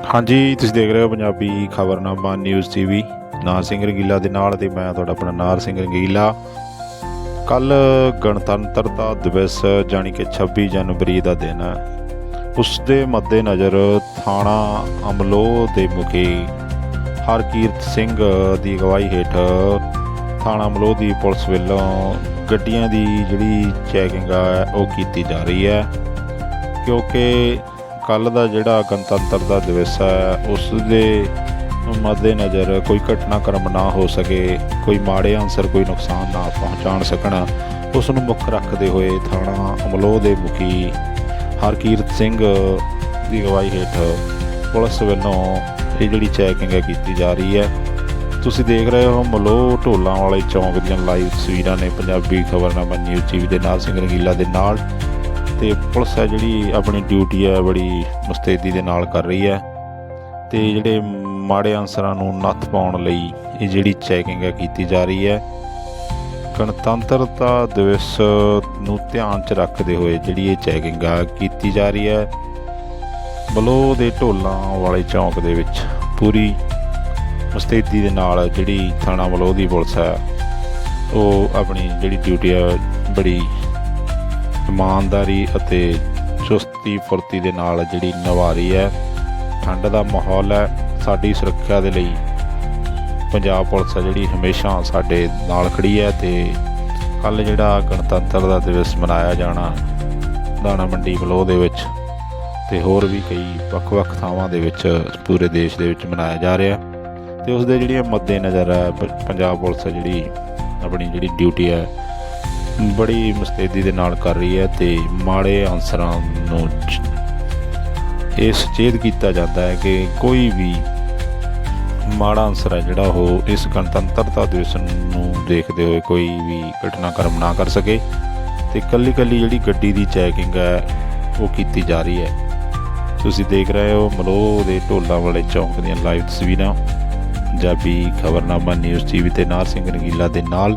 ਹਾਂਜੀ, ਤੁਸੀਂ ਦੇਖ ਰਹੇ ਹੋ ਪੰਜਾਬੀ ਖਬਰਨਾਮਾ ਨਿਊਜ਼ ਟੀਵੀ ਨਾਰ ਸਿੰਘ ਰੰਗੀਲਾ ਦੇ ਨਾਲ ਤੇ ਮੈਂ ਤੁਹਾਡਾ ਆਪਣਾ ਨਾਰ ਸਿੰਘ ਰੰਗੀਲਾ। ਕੱਲ ਗਣਤੰਤਰਤਾ ਦਿਵਸ ਜਾਣੀ ਕਿ 26 ਜਨਵਰੀ ਦਾ ਦਿਨ ਹੈ। ਉਸ ਦੇ ਮੱਦੇਨਜ਼ਰ ਥਾਣਾ ਅਮਲੋਹ ਦੇ ਮੁਖੀ ਹਰਕੀਰਤ ਸਿੰਘ ਦੀ ਅਗਵਾਈ ਹੇਠ ਥਾਣਾ ਅਮਲੋਹ ਦੀ ਪੁਲਿਸ ਵੱਲੋਂ ਗੱਡੀਆਂ ਦੀ ਜਿਹੜੀ ਚੈਕਿੰਗ ਆ, ਉਹ ਕੀਤੀ ਜਾ ਰਹੀ ਹੈ। ਕਿਉਂਕਿ ਕੱਲ ਦਾ ਜਿਹੜਾ ਗਣਤੰਤਰ ਦਾ ਦਿਵਸ ਹੈ, ਉਸ ਦੇ ਮੱਦੇਨਜ਼ਰ ਕੋਈ ਘਟਨਾਕ੍ਰਮ ਨਾ ਹੋ ਸਕੇ, ਕੋਈ ਮਾੜੇ ਅਨਸਰ ਕੋਈ ਨੁਕਸਾਨ ਨਾ ਪਹੁੰਚਾਣ ਸਕਣ, ਉਸ ਨੂੰ ਮੁੱਖ ਰੱਖਦੇ ਹੋਏ ਥਾਣਾ ਅਮਲੋਹ ਦੇ ਮੁਖੀ ਹਰਕੀਰਤ ਸਿੰਘ ਦੀ ਅਗਵਾਈ ਹੇਠ ਪੁਲਿਸ ਵੱਲੋਂ ਇਹ ਜਿਹੜੀ ਚੈਕਿੰਗ ਹੈ ਕੀਤੀ ਜਾ ਰਹੀ ਹੈ। ਤੁਸੀਂ ਦੇਖ ਰਹੇ ਹੋ ਮਲੋਹ ਢੋਲਾਂ ਵਾਲੇ ਚੌਂਕ ਦੀਆਂ ਲਾਈਵ ਤਸਵੀਰਾਂ ਨੇ ਪੰਜਾਬੀ ਖਬਰਨਾਮਾ ਨਿਊਜ਼ ਟੀਵੀ ਦੇ ਨਾਲ ਸਿੰਘ ਰੰਗੀਲਾ ਦੇ ਨਾਲ। ਤੇ ਪੁਲਿਸ ਹੈ ਜਿਹੜੀ ਆਪਣੀ ਡਿਊਟੀ ਹੈ ਬੜੀ ਮੁਸਤੈਦੀ ਦੇ ਨਾਲ ਕਰ ਰਹੀ ਹੈ ਤੇ ਜਿਹੜੇ ਮਾੜੇ ਅਨਸਰਾਂ ਨੂੰ ਨੱਥ ਪਾਉਣ ਲਈ ਇਹ ਜਿਹੜੀ ਚੈਕਿੰਗ ਹੈ ਕੀਤੀ ਜਾ ਰਹੀ ਹੈ ਗਣਤੰਤਰਤਾ ਦਿਵਸ ਨੂੰ ਧਿਆਨ 'ਚ ਰੱਖਦੇ ਹੋਏ ਜਿਹੜੀ ਇਹ ਚੈਕਿੰਗ ਆ ਕੀਤੀ ਜਾ ਰਹੀ ਹੈ ਬਲੋ ਦੇ ਢੋਲਾਂ ਵਾਲੇ ਚੌਂਕ ਦੇ ਵਿੱਚ ਪੂਰੀ ਮੁਸਤੈਦੀ ਦੇ ਨਾਲ ਜਿਹੜੀ ਥਾਣਾ ਬਲੋ ਦੀ ਪੁਲਿਸ ਹੈ ਉਹ ਆਪਣੀ ਜਿਹੜੀ ਡਿਊਟੀ ਹੈ ਬੜੀ ਇਮਾਨਦਾਰੀ ਅਤੇ ਚੁਸਤੀ ਫੁਰਤੀ ਦੇ ਨਾਲ ਜਿਹੜੀ ਨਿਭਾ ਰਹੀ ਹੈ, ਠੰਡ ਦਾ ਮਾਹੌਲ ਹੈ, ਸਾਡੀ ਸੁਰੱਖਿਆ ਦੇ ਲਈ ਪੰਜਾਬ ਪੁਲਿਸ ਹੈ ਜਿਹੜੀ ਹਮੇਸ਼ਾ ਸਾਡੇ ਨਾਲ ਖੜੀ ਹੈ ਤੇ ਕੱਲ ਜਿਹੜਾ ਗਣਤੰਤਰ ਦਾ ਦਿਵਸ ਮਨਾਇਆ ਜਾਣਾ, ਦਾਣਾ ਮੰਡੀ ਬਲੋ ਦੇ ਵਿੱਚ ਤੇ ਹੋਰ ਵੀ ਕਈ ਵੱਖ-ਵੱਖ ਥਾਵਾਂ ਦੇ ਵਿੱਚ ਪੂਰੇ ਦੇਸ਼ ਦੇ ਵਿੱਚ ਮਨਾਇਆ ਜਾ ਰਿਹਾ। ਤੇ ਉਸ ਦੇ ਜਿਹੜੀਆਂ ਮੱਦੇ ਨਜ਼ਰ ਹੈ ਪੰਜਾਬ ਪੁਲਿਸ ਹੈ ਜਿਹੜੀ ਆਪਣੀ ਜਿਹੜੀ ਡਿਊਟੀ ਹੈ ਬੜੀ ਮੁਸਤੈਦੀ ਦੇ ਨਾਲ ਕਰ ਰਹੀ ਹੈ ਤੇ ਮਾੜੇ ਅਨਸਰਾਂ ਨੂੰ ਇਹ ਸੁਚੇਤ ਕੀਤਾ ਜਾਂਦਾ ਹੈ ਕਿ ਕੋਈ ਵੀ ਮਾੜਾ ਅਨਸਰ ਹੈ ਜਿਹੜਾ ਉਹ ਇਸ ਗਣਤੰਤਰਤਾ ਦਿਵਸ ਨੂੰ ਦੇਖਦੇ ਹੋਏ ਕੋਈ ਵੀ ਘਟਨਾਕ੍ਰਮ ਨਾ ਕਰ ਸਕੇ ਤੇ ਕੱਲੀ ਕੱਲੀ ਜਿਹੜੀ ਗੱਡੀ ਦੀ ਚੈਕਿੰਗ ਹੈ, ਉਹ ਕੀਤੀ ਜਾ ਰਹੀ ਹੈ। ਤੁਸੀਂ ਦੇਖ ਰਹੇ ਹੋ ਮਲੋਹ ਦੇ ਢੋਲਾਂ ਵਾਲੇ ਚੌਂਕ ਦੀਆਂ ਲਾਈਵ ਤਸਵੀਰਾਂ। ਪੰਜਾਬੀ ਖਬਰਨਾਮਾ ਨਿਊਜ਼ ਟੀਵੀ ਤੇ ਨਾਰ ਸਿੰਘ ਰੰਗੀਲਾ ਦੇ ਨਾਲ